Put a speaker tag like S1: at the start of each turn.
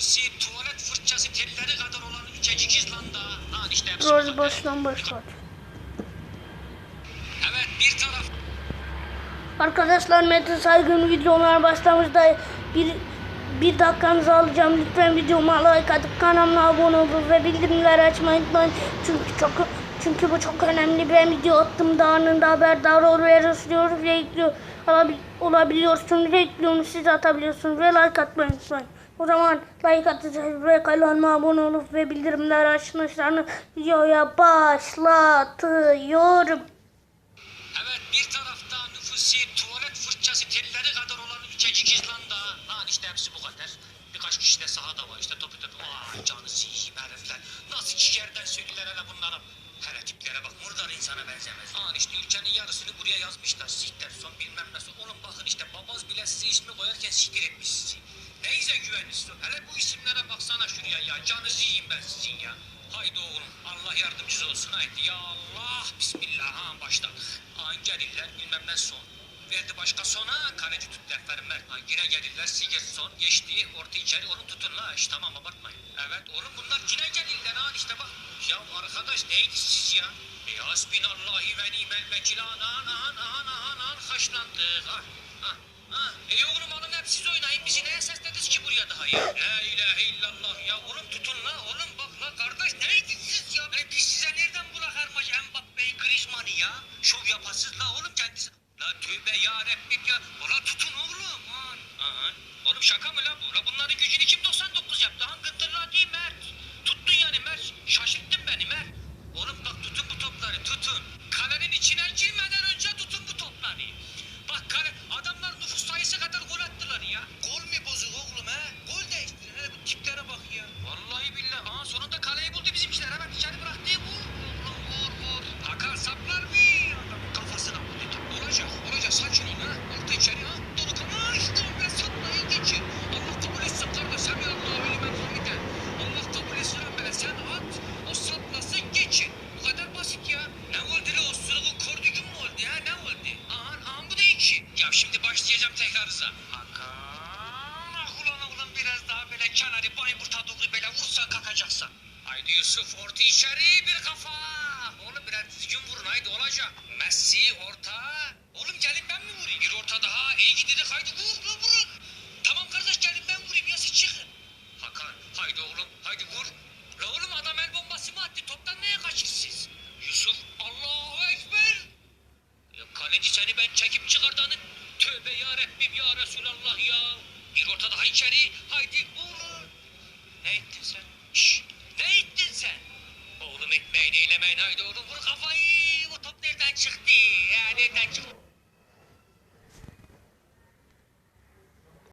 S1: nüfusi tuvalet fırçası telleri kadar olan ülkecik İzlanda. Lan işte hepsi
S2: Rol baştan başlat.
S1: Evet bir taraf
S2: Arkadaşlar Mete Saygın videolar başlamışta bir bir dakikanızı alacağım. Lütfen videoma like atıp kanalıma abone olun ve bildirimleri açmayı unutmayın. Çünkü çok çünkü bu çok önemli. Ben video attığımda anında haberdar oluyorsunuz ve ekliyor, olabiliyorsunuz ve ekliyorsunuz. Siz atabiliyorsunuz ve like atmayı unutmayın. O zaman like atacağız ve kanalıma abone olup ve bildirimleri açmışlarını videoya başlatıyorum.
S1: Evet bir tarafta nüfusi tuvalet fırçası telleri kadar olan ülkecik İzlanda. Lan işte hepsi bu kadar. Birkaç kişi de sahada var işte topu topu. Aa canı siyim herifler. Nasıl ciğerden söylüyorlar hele bunlara. Hele bak murdar insana benzemez. Aa işte ülkenin yarısını buraya yazmışlar. Siktir son bilmem nasıl. Oğlum bakın işte babaz bile size ismi koyarken siktir Neyse güveniniz. Hele bu isimlere baksana şuraya ya. Canınızı yiyeyim ben sizin ya. Haydi oğlum Allah yardımcısı olsun haydi. Ya Allah Bismillah ha başladık. An gelirler bilmem ne son. Verdi başka sona kaleci tut deferim ver. Ha, yine gelirler siget son geçti orta içeri oğlum tutun la iş tamam abartmayın. Evet oğlum bunlar yine gelirler ha işte bak. Ya arkadaş neydi siz ya? E hasbinallahi ve nimel vekil an an an an an an haşlandık ha. Ha. Ha. E oğlum alın hep siz oynayın bizi neye seslediniz ki buraya daha ya? La ilahe illallah ya oğlum tutun la oğlum bak la kardeş neydi siz ya? E biz size nereden bırakarmış Mbappe'yi Griezmann'ı ya? Şov yapasız la oğlum kendisi. La tövbe ya Rabbim ya. Ola tutun oğlum. Aman. Oğlum şaka mı Yusuf orta içeri bir kafa. Oğlum birer düzgün vurun haydi olacak. Messi orta. Oğlum gelin ben mi vurayım? Bir orta daha. İyi gidelim haydi vur vur vurun. Tamam kardeş gelin ben vurayım ya siz çıkın. Hakan haydi oğlum haydi vur. La oğlum adam el bombası mı attı? Toptan neye kaçırsınız? Yusuf Allahu Ekber. Ya kaleci seni ben çekip çıkardanı. Tövbe ya Rabbim ya Resulallah ya. Bir orta daha içeri. Haydi vur. back to